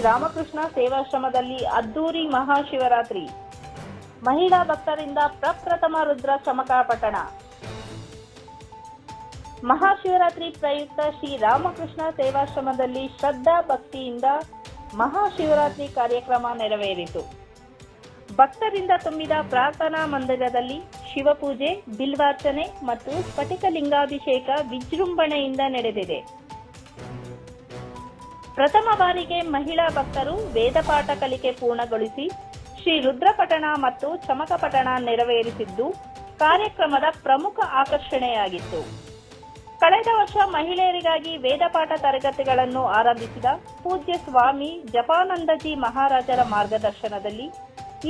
ರಾಮಕೃಷ್ಣ ಸೇವಾಶ್ರಮದಲ್ಲಿ ಅದ್ದೂರಿ ಮಹಾಶಿವರಾತ್ರಿ. ಮಹಿಳಾ ಭಕ್ತರಿಂದ ಪ್ರಪ್ರಥಮ ರುದ್ರ ಪಠಣ. ಮಹಾಶಿವರಾತ್ರಿ ಪ್ರಯುಕ್ತ ಶ್ರೀ ರಾಮಕೃಷ್ಣ ಸೇವಾಶ್ರಮದಲ್ಲಿ ಶ್ರದ್ಧಾ ಭಕ್ತಿಯಿಂದ ಮಹಾಶಿವರಾತ್ರಿ ಕಾರ್ಯಕ್ರಮ ನೆರವೇರಿತು. ಭಕ್ತರಿಂದ ತುಂಬಿದ ಪ್ರಾರ್ಥನಾ ಮಂದಿರದಲ್ಲಿ ಶಿವಪೂಜೆ, ಬಿಲ್ವಾರ್ಚನೆ ಮತ್ತು ಸ್ಫಟಿಕ ಲಿಂಗಾಭಿಷೇಕ ವಿಜೃಂಭಣೆಯಿಂದ ನಡೆದಿದೆ. ಪ್ರಥಮ ಬಾರಿಗೆ ಮಹಿಳಾ ಭಕ್ತರು ವೇದಪಾಠ ಕಲಿಕೆ ಪೂರ್ಣಗೊಳಿಸಿ ಶ್ರೀ ರುದ್ರಪಠಣ ಮತ್ತು ಚಮಕಪಠಣ ನೆರವೇರಿಸಿದ್ದು ಕಾರ್ಯಕ್ರಮದ ಪ್ರಮುಖ ಆಕರ್ಷಣೆಯಾಗಿತ್ತು. ಕಳೆದ ವರ್ಷ ಮಹಿಳೆಯರಿಗಾಗಿ ವೇದಪಾಠ ತರಗತಿಗಳನ್ನು ಆರಂಭಿಸಿದ ಪೂಜ್ಯ ಸ್ವಾಮಿ ಜಪಾನಂದಜಿ ಮಹಾರಾಜರ ಮಾರ್ಗದರ್ಶನದಲ್ಲಿ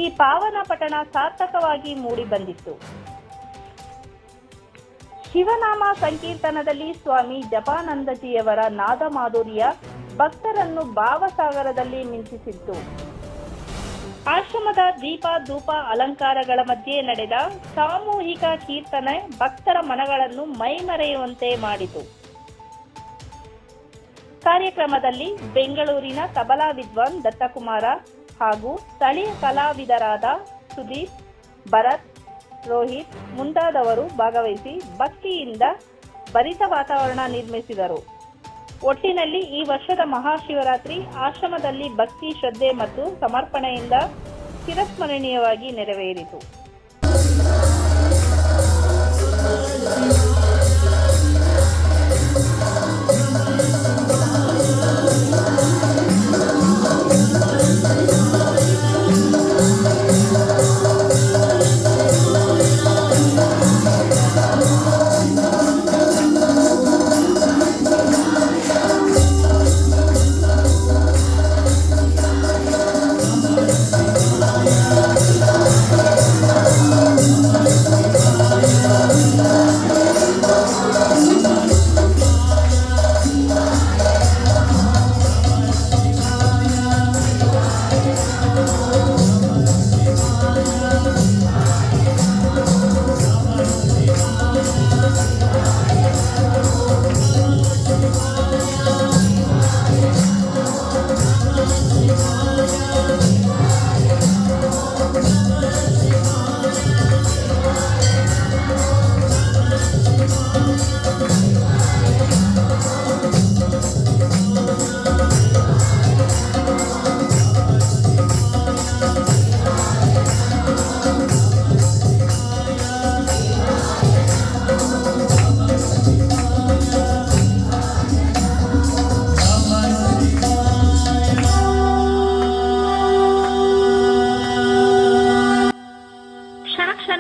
ಈ ಪಾವನ ಪಠಣ ಸಾರ್ಥಕವಾಗಿ ಮೂಡಿಬಂದಿತ್ತು ಶಿವನಾಮ ಸಂಕೀರ್ತನದಲ್ಲಿ ಸ್ವಾಮಿ ಜಪಾನಂದಜಿಯವರ ನಾದ ಮಾಧುರ್ಯ ಭಕ್ತರನ್ನು ಭಾವಸಾಗರದಲ್ಲಿ ಮಿಂಚಿಸಿತ್ತು. ಆಶ್ರಮದ ದೀಪ, ಧೂಪ, ಅಲಂಕಾರಗಳ ಮಧ್ಯೆ ನಡೆದ ಸಾಮೂಹಿಕ ಕೀರ್ತನೆ ಭಕ್ತರ ಮನಗಳನ್ನು ಮೈಮರೆಯುವಂತೆ ಮಾಡಿತು. ಕಾರ್ಯಕ್ರಮದಲ್ಲಿ ಬೆಂಗಳೂರಿನ ತಬಲಾ ವಿದ್ವಾನ್ ದತ್ತಕುಮಾರ ಹಾಗೂ ಸ್ಥಳೀಯ ಕಲಾವಿದರಾದ ಸುದೀಪ್, ಭರತ್, ರೋಹಿತ್ ಮುಂತಾದವರು ಭಾಗವಹಿಸಿ ಭಕ್ತಿಯಿಂದ ಭರಿತ ವಾತಾವರಣ ನಿರ್ಮಿಸಿದರು. ಒಟ್ಟಿನಲ್ಲಿ ಈ ವರ್ಷದ ಮಹಾಶಿವರಾತ್ರಿ ಆಶ್ರಮದಲ್ಲಿ ಭಕ್ತಿ ಶ್ರದ್ಧೆ ಮತ್ತು ಸಮರ್ಪಣೆಯಿಂದ ಚಿರಸ್ಮರಣೀಯವಾಗಿ ನೆರವೇರಿತು.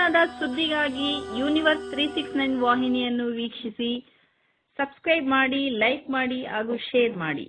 ಕ್ಷಣ ಸುದ್ದಿಗಾಗಿ ಯೂನಿವರ್ಸ್ ತ್ರೀ ಸಿಕ್ಸ್ ನೈನ್ ವಾಹಿನಿಯನ್ನು ವೀಕ್ಷಿಸಿ. ಸಬ್ಸ್ಕ್ರೈಬ್ ಮಾಡಿ, ಲೈಕ್ ಮಾಡಿ ಹಾಗೂ ಶೇರ್ ಮಾಡಿ.